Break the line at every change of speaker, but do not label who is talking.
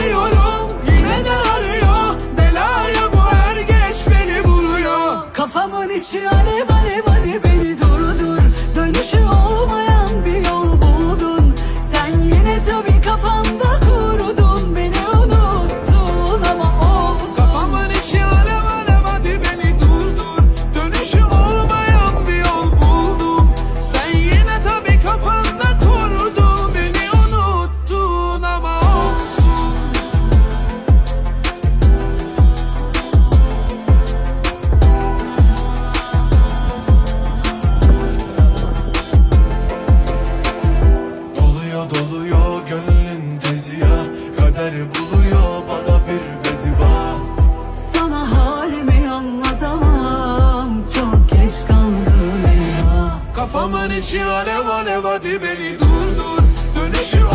arıyorum Yine de arıyor. Belaya bu er geç beni buluyor.
Kafamın içi alev alev hadi
Doluyor doluyor gönlün tezi ya Kader buluyor bana bir beddua
Sana halimi anlatamam Çok geç kaldım eyvah
Kafamın içi alev alev hadi beni durdur Dönüşü